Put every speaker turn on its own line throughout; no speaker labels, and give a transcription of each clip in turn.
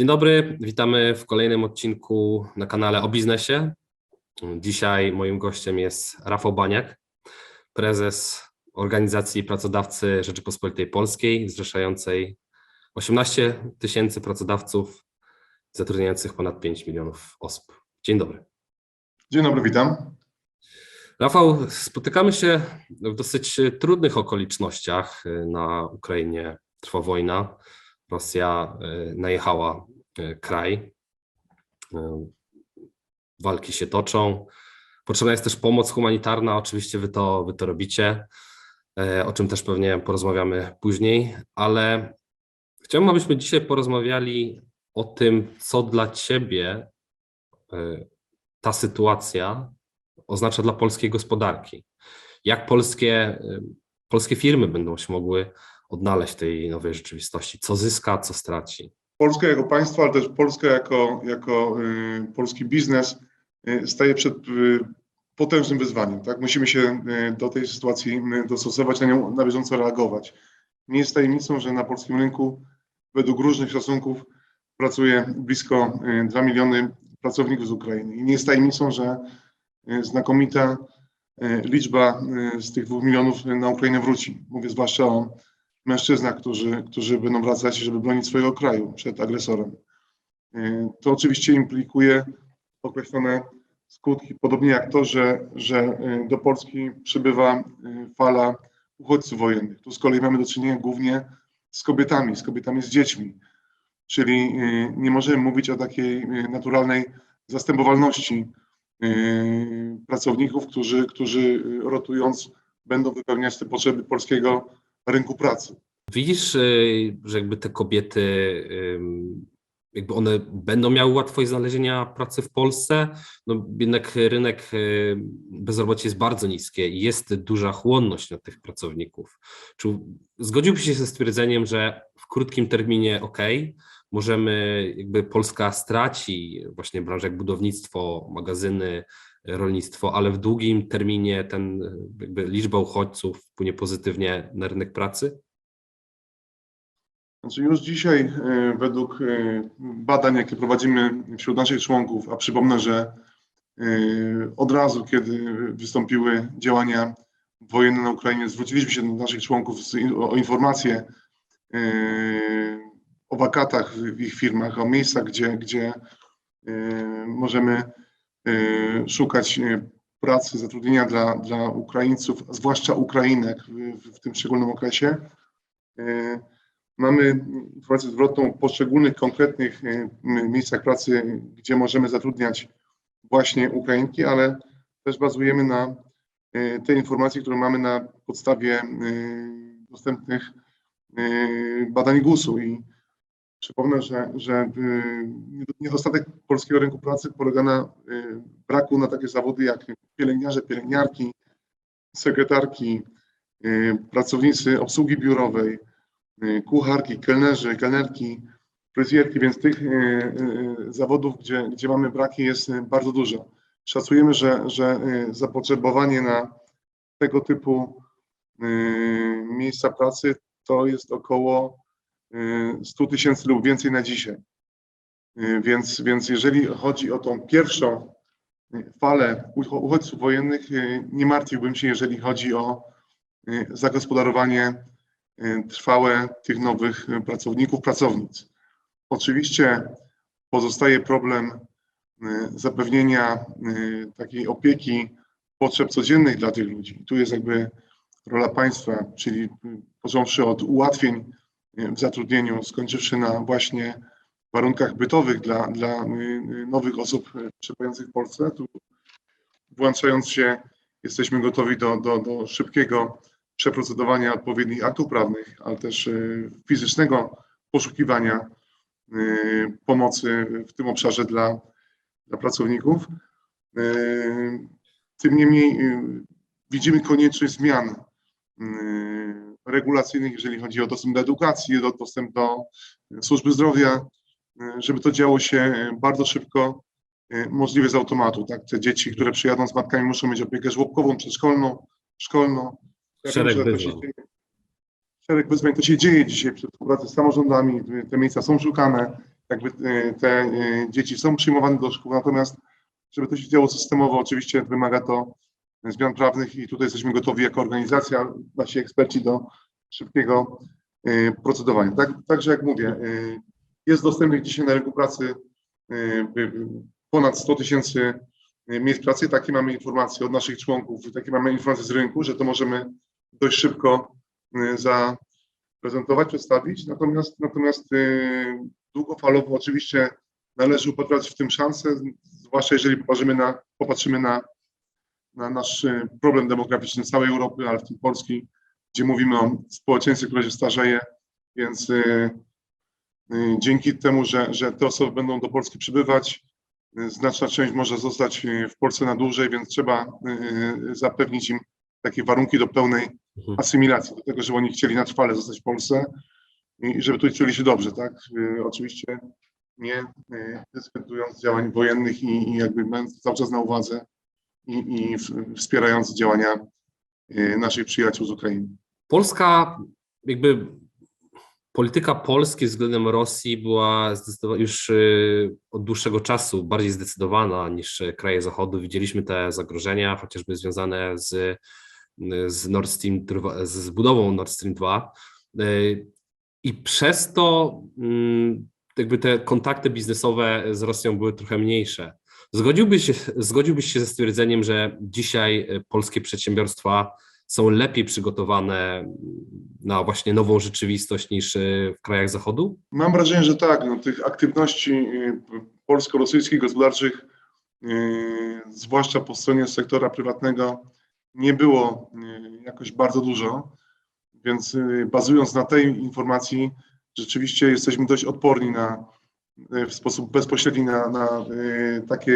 Dzień dobry, witamy w kolejnym odcinku na kanale o biznesie. Dzisiaj moim gościem jest Rafał Baniak, prezes organizacji pracodawcy Rzeczypospolitej Polskiej, zrzeszającej 18 tysięcy pracodawców zatrudniających ponad 5 milionów osób. Dzień dobry.
Dzień dobry, witam.
Rafał, spotykamy się w dosyć trudnych okolicznościach. Na Ukrainie trwa wojna. Rosja e, najechała e, kraj. E, Walki się toczą. Potrzebna jest też pomoc humanitarna. Oczywiście wy to, wy to robicie, o czym też pewnie porozmawiamy później, ale chciałbym, abyśmy dzisiaj porozmawiali o tym, co dla ciebie ta sytuacja oznacza dla polskiej gospodarki. Jak polskie, polskie firmy będą się mogły odnaleźć w tej nowej rzeczywistości? Co zyska, co straci?
Polska jako państwo, ale też Polska jako, jako y, polski biznes y, staje przed y, potężnym wyzwaniem. Tak? Musimy się do tej sytuacji dostosować, na nią na bieżąco reagować. Nie jest tajemnicą, że na polskim rynku według różnych szacunków pracuje blisko y, 2 miliony pracowników z Ukrainy. I nie jest tajemnicą, że znakomita liczba z tych 2 milionów na Ukrainę wróci. Mówię zwłaszcza o mężczyznach, którzy, którzy będą wracać, żeby bronić swojego kraju przed agresorem. Y, To oczywiście implikuje określone skutki, podobnie jak to, że, że y, do Polski przybywa y, fala uchodźców wojennych. Tu z kolei mamy do czynienia głównie z kobietami, z kobietami z dziećmi, czyli nie możemy mówić o takiej naturalnej zastępowalności pracowników, którzy, którzy rotując będą wypełniać te potrzeby polskiego rynku pracy.
Widzisz, y, że jakby te kobiety, jakby one będą miały łatwość znalezienia pracy w Polsce? No jednak rynek y, bezrobocia jest bardzo niskie i jest duża chłonność na tych pracowników. Czy zgodziłbyś się ze stwierdzeniem, że w krótkim terminie ok, możemy, jakby Polska straci właśnie branże jak budownictwo, magazyny, rolnictwo, ale w długim terminie ten jakby liczba uchodźców wpłynie pozytywnie na rynek pracy?
Znaczy już dzisiaj e, według e, badań, jakie prowadzimy wśród naszych członków, a przypomnę, że e, od razu, kiedy wystąpiły działania wojenne na Ukrainie, zwróciliśmy się do naszych członków o, informacje o wakatach w, ich firmach, o miejscach, gdzie, gdzie możemy szukać e, pracy, zatrudnienia dla, dla Ukraińców, zwłaszcza Ukrainek w, w, tym szczególnym okresie. E, Mamy informację zwrotną o poszczególnych konkretnych miejscach pracy, gdzie możemy zatrudniać właśnie Ukrainki, ale też bazujemy na tej informacji, którą mamy na podstawie dostępnych badań GUS-u. I przypomnę, że, że e, niedostatek polskiego rynku pracy polega na e, braku na takie zawody jak pielęgniarze, pielęgniarki, sekretarki, e, pracownicy obsługi biurowej, y, kucharki, kelnerzy, kelnerki, fryzjerki, więc tych y, y, zawodów, gdzie, gdzie mamy braki jest y, bardzo dużo. Szacujemy, że, że y, zapotrzebowanie na tego typu y, miejsca pracy to jest około y, 100 tysięcy lub więcej na dzisiaj. Y, Więc, więc jeżeli chodzi o tą pierwszą y, falę ucho- uchodźców wojennych, y, nie martwiłbym się, jeżeli chodzi o y, zagospodarowanie y, trwałe tych nowych y, pracowników, pracownic. Oczywiście pozostaje problem y, zapewnienia y, takiej opieki, potrzeb codziennych dla tych ludzi. Tu jest jakby rola państwa, czyli y, począwszy od ułatwień y, w zatrudnieniu, skończywszy na właśnie warunkach bytowych dla, dla y, y, nowych osób y, przebywających w Polsce. Tu włączając się, jesteśmy gotowi do, do, do szybkiego przeprocedowania odpowiednich aktów prawnych, ale też fizycznego poszukiwania pomocy w tym obszarze dla, dla pracowników. Tym niemniej widzimy konieczność zmian regulacyjnych, jeżeli chodzi o dostęp do edukacji, do, dostęp do służby zdrowia, y, żeby to działo się y, bardzo szybko, możliwie z automatu. Tak? Te dzieci, które przyjadą z matkami, muszą mieć opiekę żłobkową, przedszkolną, szkolną. Ja
Szereg
wiem,
wyzwań.
Szereg wyzwań to się dzieje dzisiaj przy współpracy z samorządami. Te miejsca są szukane. jakby e, te e, dzieci są przyjmowane do szkół, natomiast żeby to się działo systemowo, oczywiście wymaga to zmian prawnych i tutaj jesteśmy gotowi jako organizacja, nasi eksperci do szybkiego e, procedowania. Tak, także jak mówię, e, jest dostępnych dzisiaj na rynku pracy e, ponad 100 tysięcy miejsc pracy. Takie mamy informacje od naszych członków, takie mamy informacje z rynku, że to możemy dość szybko zaprezentować, przedstawić. Natomiast, natomiast długofalowo oczywiście należy upatrywać w tym szansę, zwłaszcza jeżeli popatrzymy na, popatrzymy na, na nasz e, problem demograficzny całej Europy, ale w tym Polski, gdzie mówimy o społeczeństwie, które się starzeje, więc e, e, dzięki temu, że, że te osoby będą do Polski przybywać, znaczna część może zostać w Polsce na dłużej, więc trzeba zapewnić im takie warunki do pełnej
Mhm.
asymilacji, do tego, żeby oni chcieli na trwale zostać w Polsce i żeby tu czuli się dobrze, tak? Oczywiście nie dyskutując działań wojennych i, i jakby mając cały czas na uwadze i, i działania e, naszych przyjaciół z Ukrainy.
Polska, jakby polityka Polski względem Rosji była już y, od dłuższego czasu bardziej zdecydowana niż y, kraje Zachodu. Widzieliśmy te zagrożenia, chociażby związane z, y, z Nord Stream, 2 z budową Nord Stream 2. Y, I przez to mm, jakby te kontakty biznesowe z Rosją były trochę mniejsze. Zgodziłbyś zgodziłbyś się ze stwierdzeniem, że dzisiaj y, polskie przedsiębiorstwa są lepiej przygotowane na właśnie nową rzeczywistość niż y, w krajach Zachodu?
Mam wrażenie, że tak. No, tych aktywności y, polsko-rosyjskich gospodarczych, zwłaszcza po stronie sektora prywatnego, nie było jakoś bardzo dużo. Więc bazując na tej informacji, rzeczywiście jesteśmy dość odporni na, w sposób bezpośredni na, na y, takie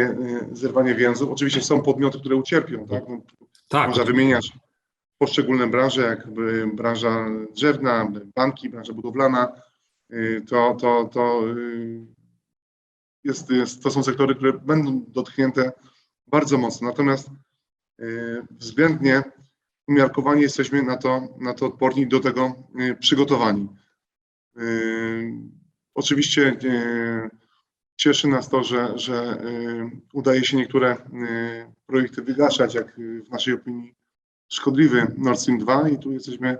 y, zerwanie więzów. Oczywiście są podmioty, które ucierpią. Tak? No,
Tak,
można wymieniać poszczególne branże, jak y, branża drzewna, banki, branża budowlana. To, to, to, jest, jest, to są sektory, które będą dotknięte bardzo mocno. Natomiast względnie umiarkowani jesteśmy na to, na to odporni i do tego przygotowani. Oczywiście y, cieszy nas to, że, że y, udaje się niektóre y, projekty wygaszać, jak w naszej opinii szkodliwy Nord Stream 2 i tu jesteśmy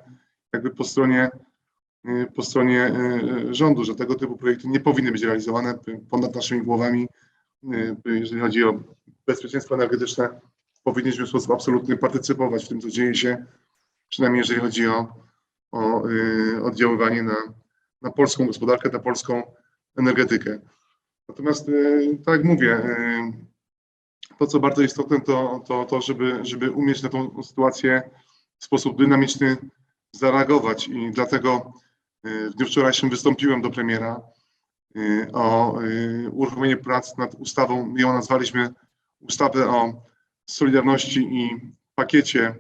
jakby po stronie, po stronie rządu, że tego typu projekty nie powinny być realizowane ponad naszymi głowami. Jeżeli chodzi o bezpieczeństwo energetyczne, powinniśmy w sposób absolutny partycypować w tym, co dzieje się, przynajmniej jeżeli chodzi o, o oddziaływanie na, na polską gospodarkę, na polską energetykę. Natomiast, y, tak jak mówię, y, to, co bardzo istotne, to, to, to żeby, żeby umieć na tą sytuację w sposób dynamiczny zareagować i dlatego y, w dniu wczorajszym wystąpiłem do premiera o uruchomienie prac nad ustawą, ją nazwaliśmy ustawę o solidarności i pakiecie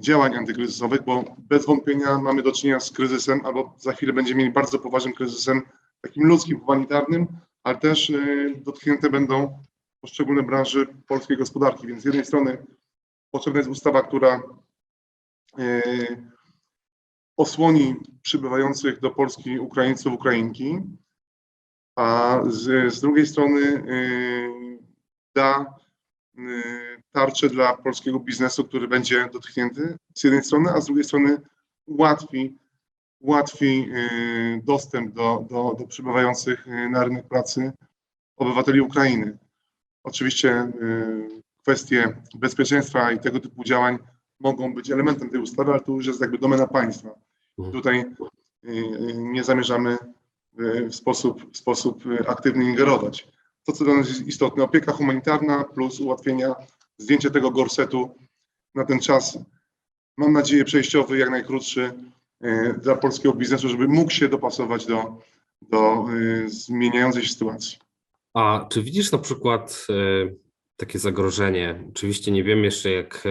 działań antykryzysowych, bo bez wątpienia mamy do czynienia z kryzysem, albo za chwilę będziemy mieli bardzo poważnym kryzysem takim ludzkim, humanitarnym, ale też y, dotknięte będą poszczególne branże polskiej gospodarki. Więc z jednej strony potrzebna jest ustawa, która y, osłoni przybywających do Polski Ukraińców, Ukrainki, a z, z drugiej strony y, da y, tarczę dla polskiego biznesu, który będzie dotknięty z jednej strony, a z drugiej strony ułatwi, ułatwi y, dostęp do, do, do przybywających y, na rynek pracy obywateli Ukrainy. Oczywiście y, kwestie bezpieczeństwa i tego typu działań mogą być elementem tej ustawy, ale to już jest jakby domena państwa. Tutaj nie zamierzamy w sposób, w sposób aktywny ingerować. To, co dla nas jest istotne, opieka humanitarna plus ułatwienia, zdjęcie tego gorsetu na ten czas, mam nadzieję przejściowy, jak najkrótszy y, dla polskiego biznesu, żeby mógł się dopasować do, do y, zmieniającej się sytuacji.
A czy widzisz na przykład e, takie zagrożenie? Oczywiście nie wiem jeszcze, jak e,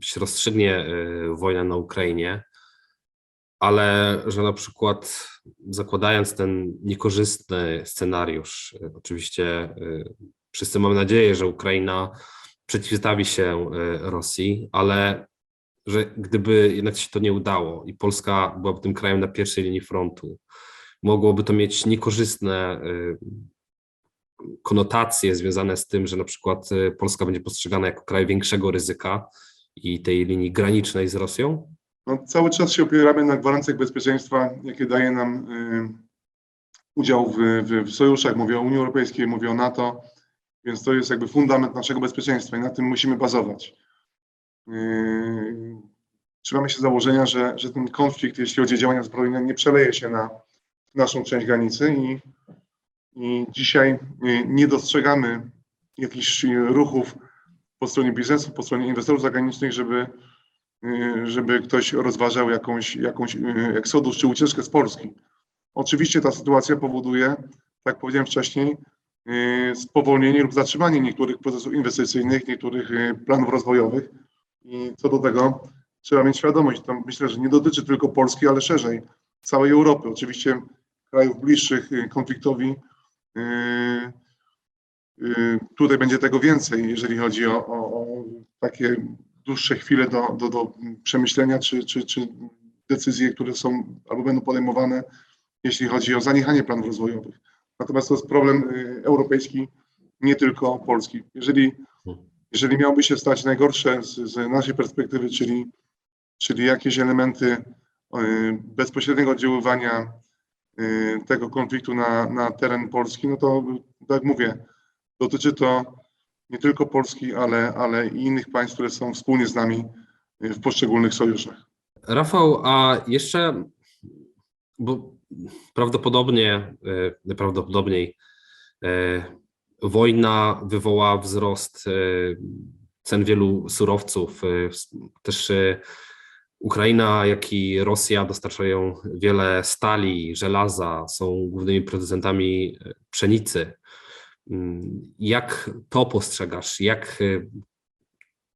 się rozstrzygnie e, wojna na Ukrainie, ale że na przykład zakładając ten niekorzystny scenariusz, e, oczywiście e, wszyscy mamy nadzieję, że Ukraina przeciwstawi się e, Rosji, ale że gdyby jednak się to nie udało i Polska byłaby tym krajem na pierwszej linii frontu, mogłoby to mieć niekorzystne y, konotacje związane z tym, że na przykład y, Polska będzie postrzegana jako kraj większego ryzyka i tej linii granicznej z Rosją?
No, cały czas się opieramy na gwarancjach bezpieczeństwa, jakie daje nam y, udział w, w, w sojuszach. Mówię o Unii Europejskiej, mówię o NATO, więc to jest jakby fundament naszego bezpieczeństwa i na tym musimy bazować. Yy, Trzymamy się założenia, że, że ten konflikt, jeśli chodzi o działania zbrojne, nie przeleje się na naszą część granicy i, i dzisiaj y, nie dostrzegamy jakichś y, ruchów po stronie biznesu, po stronie inwestorów zagranicznych, żeby, żeby ktoś rozważał jakąś, jakąś eksodus czy ucieczkę z Polski. Oczywiście ta sytuacja powoduje, tak powiedziałem wcześniej, spowolnienie lub zatrzymanie niektórych procesów inwestycyjnych, niektórych y, planów rozwojowych i co do tego trzeba mieć świadomość. To myślę, że nie dotyczy tylko Polski, ale szerzej całej Europy. Oczywiście krajów bliższych y, konfliktowi. y, y, Tutaj będzie tego więcej, jeżeli chodzi o, o, o takie dłuższe chwile do, do, do przemyślenia, czy, czy, czy decyzje, które są albo będą podejmowane, jeśli chodzi o zaniechanie planów rozwojowych. Natomiast to jest problem y, europejski, nie tylko polski. Jeżeli, jeżeli miałby się stać najgorsze z, z naszej perspektywy, czyli, czyli jakieś elementy y, bezpośredniego oddziaływania y, tego konfliktu na, na teren Polski, no to tak mówię, dotyczy to nie tylko Polski, ale, ale i innych państw, które są wspólnie z nami w poszczególnych sojuszach.
Rafał, a jeszcze, bo prawdopodobnie, e, najprawdopodobniej e, wojna wywoła wzrost e, cen wielu surowców. Też Ukraina, jak i Rosja dostarczają wiele stali, żelaza, są głównymi producentami pszenicy. Mm, Jak to postrzegasz? Jak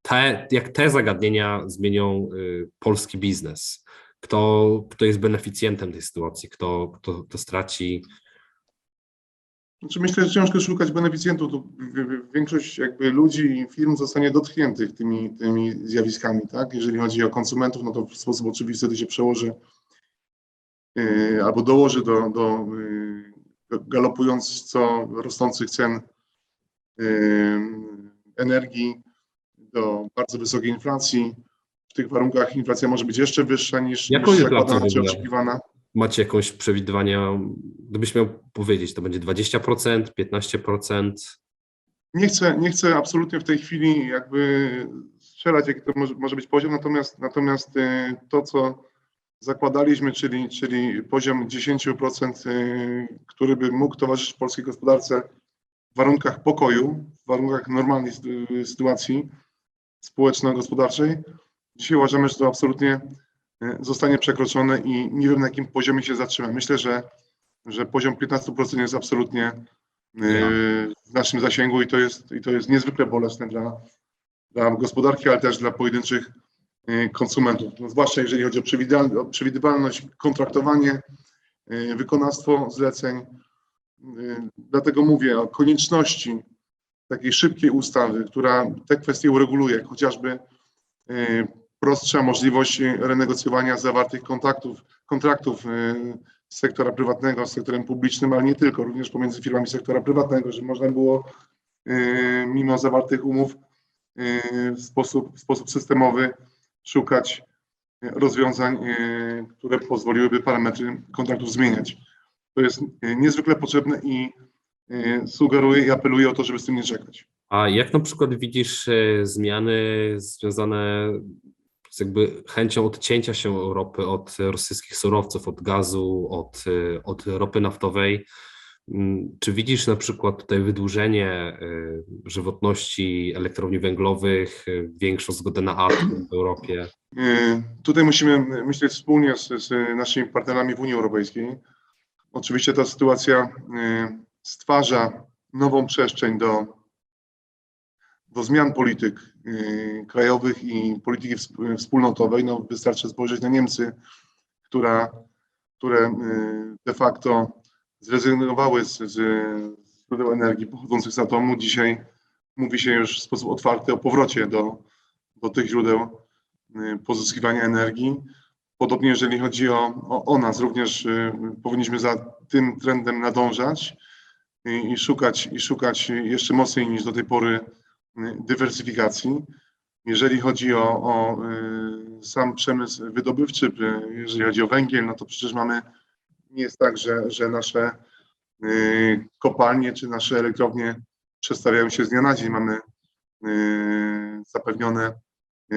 te, jak te zagadnienia zmienią polski biznes? Kto, kto jest beneficjentem tej sytuacji? Kto, kto, kto straci?
Znaczy myślę, że ciężko szukać beneficjentów. W- Większość jakby ludzi i firm zostanie dotkniętych tymi, tymi zjawiskami, tak? Jeżeli chodzi o konsumentów, no to w sposób oczywisty to się przełoży yy, albo dołoży do, do yy, rosnących cen yy, energii, do bardzo wysokiej inflacji. W tych warunkach inflacja może być jeszcze wyższa niż,
Jaką
niż zakładana czy oczekiwana.
Macie jakąś przewidywania? Gdybyś miał powiedzieć, to będzie 20%, 15%?
Nie chcę, nie chcę absolutnie w tej chwili jakby strzelać, jaki to może, może być poziom, natomiast, natomiast y, to, co zakładaliśmy, czyli, czyli poziom 10%, y, który by mógł towarzyszyć polskiej gospodarce w warunkach pokoju, w warunkach normalnej sy- sytuacji społeczno-gospodarczej, dzisiaj uważamy, że to absolutnie y, zostanie przekroczone i nie wiem na jakim poziomie się zatrzyma. Myślę, że, że poziom 15% jest absolutnie y, w naszym zasięgu i to jest, i to jest niezwykle bolesne dla, dla gospodarki, ale też dla pojedynczych y, konsumentów. No, zwłaszcza jeżeli chodzi o przewidywal- o przewidywalność, kontraktowanie, wykonawstwo zleceń. Dlatego mówię o konieczności takiej szybkiej ustawy, która te kwestie ureguluje, chociażby y, prostsza możliwość renegocjowania zawartych kontaktów, kontraktów z sektora prywatnego, z sektorem publicznym, ale nie tylko, również pomiędzy firmami sektora prywatnego, żeby można było y, mimo zawartych umów w sposób, w sposób systemowy szukać rozwiązań, które pozwoliłyby parametry kontraktów zmieniać. To jest niezwykle potrzebne i sugeruję i apeluję o to, żeby z tym nie czekać.
A jak na przykład widzisz e, zmiany związane z jakby chęcią odcięcia się Europy od rosyjskich surowców, od gazu, od, e, od ropy naftowej? Mm, Czy widzisz na przykład tutaj wydłużenie e, żywotności elektrowni węglowych, e, większą zgodę na atom w Europie?
Y, Tutaj musimy myśleć wspólnie z, z naszymi partnerami w Unii Europejskiej. Oczywiście ta sytuacja y, stwarza nową przestrzeń do, do zmian polityk y, krajowych i polityki wsp- wspólnotowej. No, wystarczy spojrzeć na Niemcy, która, które y, de facto zrezygnowały z, z źródeł energii pochodzących z atomu. Dzisiaj mówi się już w sposób otwarty o powrocie do, do tych źródeł y, pozyskiwania energii. Podobnie jeżeli chodzi o, o, o nas, również y, powinniśmy za tym trendem nadążać i, i, szukać, i szukać jeszcze mocniej niż do tej pory y, dywersyfikacji. Jeżeli chodzi o, o y, sam przemysł wydobywczy, y, jeżeli chodzi o węgiel, no to przecież mamy, nie jest tak, że, że nasze y, kopalnie czy nasze elektrownie przestawiają się z dnia na dzień. Mamy zapewnione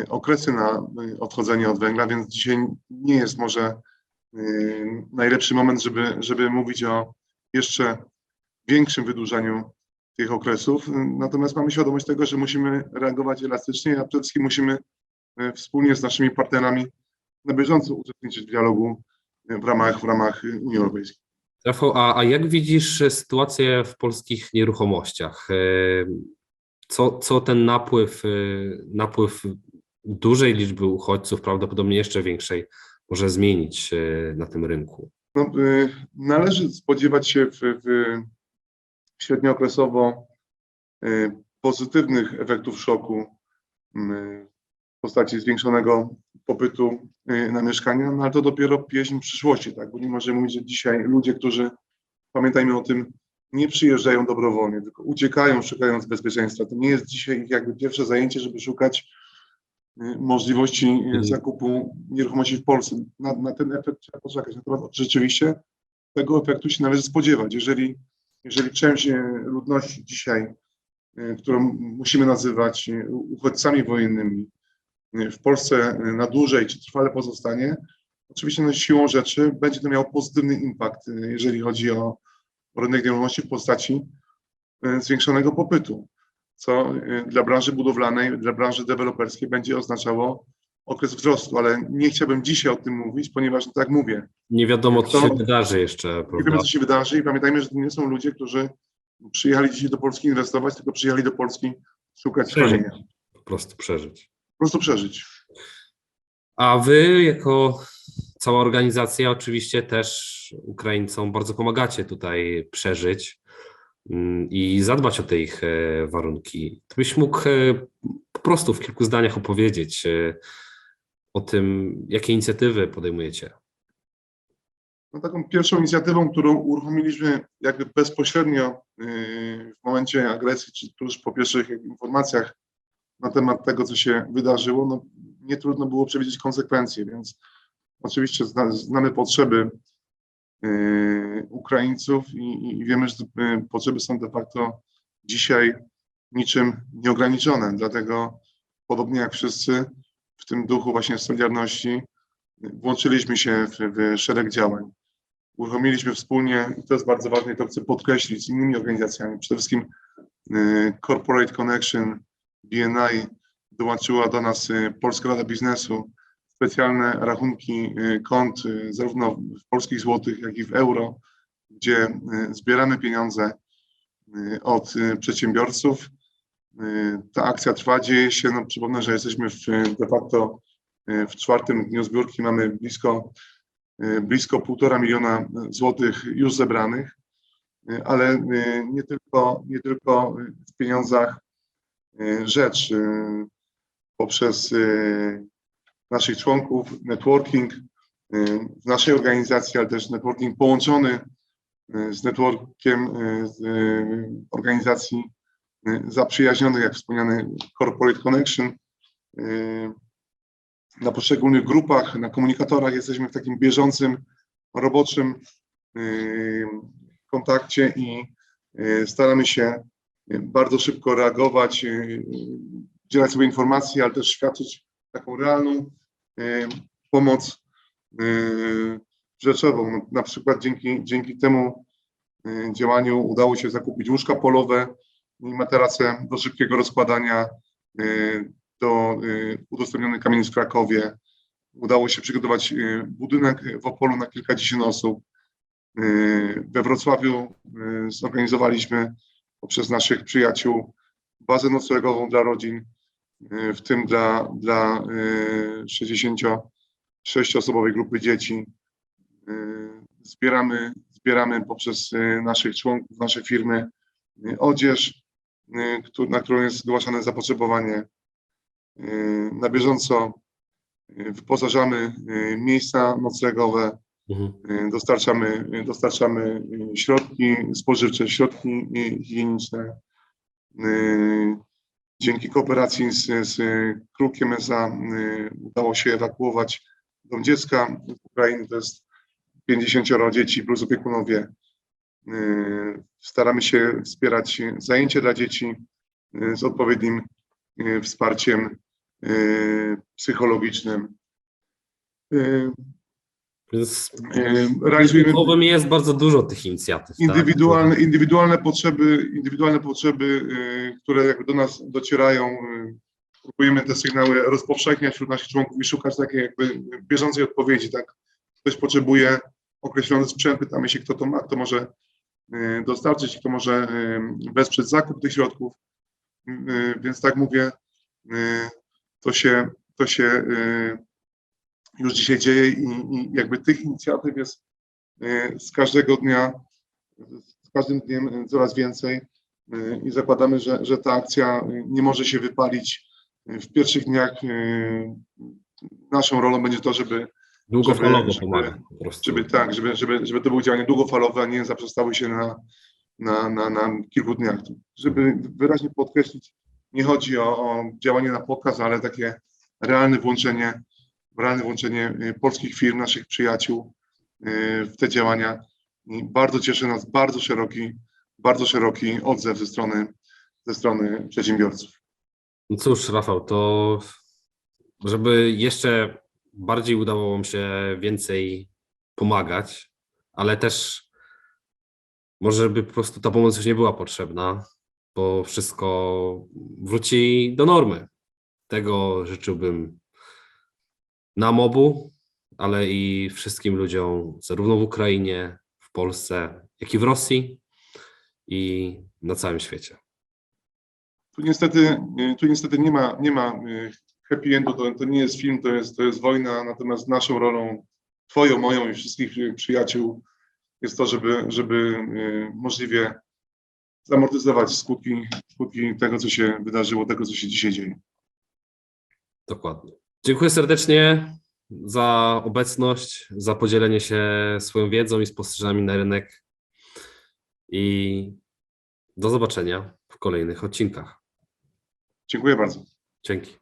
okresy na odchodzenie od węgla, więc dzisiaj nie jest może najlepszy moment, żeby, żeby mówić o jeszcze większym wydłużaniu tych okresów. Natomiast mamy świadomość tego, że musimy reagować elastycznie, a przede wszystkim musimy y, wspólnie z naszymi partnerami na bieżąco uczestniczyć w dialogu y, w ramach, w ramach y, Unii Europejskiej.
Rafał, a, a jak widzisz e, sytuację w polskich nieruchomościach? E, Co, co ten napływ, e, napływ dużej liczby uchodźców, prawdopodobnie jeszcze większej, może zmienić e, na tym rynku?
No, należy spodziewać się w, w średniookresowo y, pozytywnych efektów szoku y, w postaci zwiększonego popytu y, na mieszkania, no ale to dopiero pieśń przyszłości, tak? Bo nie możemy mówić, że dzisiaj ludzie, którzy, pamiętajmy o tym, nie przyjeżdżają dobrowolnie, tylko uciekają, szukając bezpieczeństwa. To nie jest dzisiaj ich jakby pierwsze zajęcie, żeby szukać możliwości
Mhm.
zakupu nieruchomości w Polsce. Na, na ten efekt trzeba poczekać. Natomiast rzeczywiście tego efektu się należy spodziewać. Jeżeli, jeżeli część y, ludności dzisiaj, y, którą musimy nazywać y, uchodźcami wojennymi, w Polsce na dłużej czy trwale pozostanie, oczywiście no, siłą rzeczy będzie to miało pozytywny impact, jeżeli chodzi o rynek nieruchomości w postaci zwiększonego popytu, co dla branży budowlanej, dla branży deweloperskiej będzie oznaczało okres wzrostu, ale nie chciałbym dzisiaj o tym mówić, ponieważ no, tak mówię,
Nie wiadomo, co się wydarzy jeszcze,
nie
prawda?
wiemy, co się wydarzy i pamiętajmy, że to nie są ludzie, którzy przyjechali dzisiaj do Polski inwestować, tylko przyjechali do Polski szukać schronienia.
Po prostu przeżyć.
Po prostu przeżyć.
A wy, jako cała organizacja, oczywiście też Ukraińcom bardzo pomagacie tutaj przeżyć mm, i zadbać o te ich e, warunki. To byś mógł e, po prostu w kilku zdaniach opowiedzieć e, o tym, jakie inicjatywy podejmujecie.
No, taką pierwszą inicjatywą, którą uruchomiliśmy jakby bezpośrednio yy, w momencie agresji, czy tuż po pierwszych informacjach na temat tego, co się wydarzyło, no, nie trudno było przewidzieć konsekwencje, więc oczywiście zna, znamy potrzeby yy, Ukraińców i, i wiemy, że yy, potrzeby są de facto dzisiaj niczym nieograniczone, dlatego podobnie jak wszyscy w tym duchu właśnie Solidarności włączyliśmy się w, w szereg działań. Uruchomiliśmy wspólnie, i to jest bardzo ważne, i to chcę podkreślić, z innymi organizacjami, przede wszystkim y, Corporate Connection, BNI, dołączyła do nas y, Polska Rada Biznesu, specjalne rachunki y, kont, zarówno w polskich złotych, jak i w euro, gdzie zbieramy pieniądze od przedsiębiorców. Y, Ta akcja trwa, dzieje się, no przypomnę, że jesteśmy w, de facto y, w czwartym dniu zbiórki, mamy blisko y, blisko półtora miliona złotych już zebranych, ale nie tylko, nie tylko w pieniądzach rzecz. Poprzez naszych członków, networking w naszej organizacji, ale też networking połączony z networkiem organizacji zaprzyjaźnionych, jak wspomniany Corporate Connection, y, na poszczególnych grupach, na komunikatorach jesteśmy w takim bieżącym, roboczym y, kontakcie i y, staramy się y, bardzo szybko reagować, y, udzielać sobie informacji, ale też świadczyć taką realną y, pomoc y, rzeczową. No, Na przykład dzięki, dzięki temu y, działaniu udało się zakupić łóżka polowe i materace do szybkiego rozkładania y, do y, udostępnionych kamienic w Krakowie. Udało się przygotować y, budynek w Opolu na kilkadziesiąt osób. We Wrocławiu zorganizowaliśmy poprzez naszych przyjaciół bazę noclegową dla rodzin, w tym dla, dla y, 66-osobowej grupy dzieci. Zbieramy, zbieramy poprzez naszych członków, nasze firmy odzież, na którą jest zgłaszane zapotrzebowanie. Y, Na bieżąco y, wyposażamy y, miejsca noclegowe,
Mhm.
y, dostarczamy, y, dostarczamy y, środki spożywcze, środki y, higieniczne. Y, Dzięki kooperacji z, z Krukiem SA y, udało się ewakuować dom dziecka z Ukrainy. To jest 50 dzieci plus opiekunowie. Y, Staramy się wspierać zajęcia dla dzieci y, z odpowiednim y, wsparciem psychologicznym.
Więc
Realizujemy
słowem jest bardzo dużo tych inicjatyw. tak?
indywidualne, indywidualne potrzeby, indywidualne potrzeby, które jakby do nas docierają. Próbujemy te sygnały rozpowszechniać wśród naszych członków i szukać takiej jakby bieżącej odpowiedzi, tak? Ktoś potrzebuje określony sprzęt, pytamy się, kto to ma, kto może dostarczyć, kto może y, wesprzeć zakup tych środków. Y, Więc tak mówię, y, to się, to się y, już dzisiaj dzieje i, i jakby tych inicjatyw jest y, z każdego dnia, z każdym dniem y, coraz więcej y, i zakładamy, że, że ta akcja y, nie może się wypalić y, w pierwszych dniach. y, Naszą rolą będzie to, żeby,
Długofalowo
żeby-
pomaga po prostu.
żeby tak, żeby, żeby, żeby to były działania długofalowe, a nie zaprzestały się na, na, na, na kilku dniach. Żeby wyraźnie podkreślić, nie chodzi o, o działanie na pokaz, ale takie realne włączenie, realne włączenie y, polskich firm, naszych przyjaciół y, w te działania. I bardzo cieszy nas bardzo szeroki, bardzo szeroki odzew ze strony, ze strony przedsiębiorców.
No cóż, Rafał, to żeby jeszcze bardziej udało mi się więcej pomagać, ale też może by po prostu ta pomoc już nie była potrzebna, bo wszystko wróci do normy. Tego życzyłbym nam obu, ale i wszystkim ludziom, zarówno w Ukrainie, w Polsce, jak i w Rosji i na całym świecie.
Tu niestety, tu niestety nie ma, nie ma y, happy endu, to, to nie jest film, to jest, to jest wojna, natomiast naszą rolą, twoją, moją i wszystkich przyjaciół jest to, żeby, żeby y, możliwie zamortyzować skutki, skutki tego, co się wydarzyło, tego, co się dzisiaj dzieje.
Dokładnie. Dziękuję serdecznie za obecność, za podzielenie się swoją wiedzą i spostrzeżeniami na rynek. I do zobaczenia w kolejnych odcinkach.
Dziękuję bardzo.
Dzięki.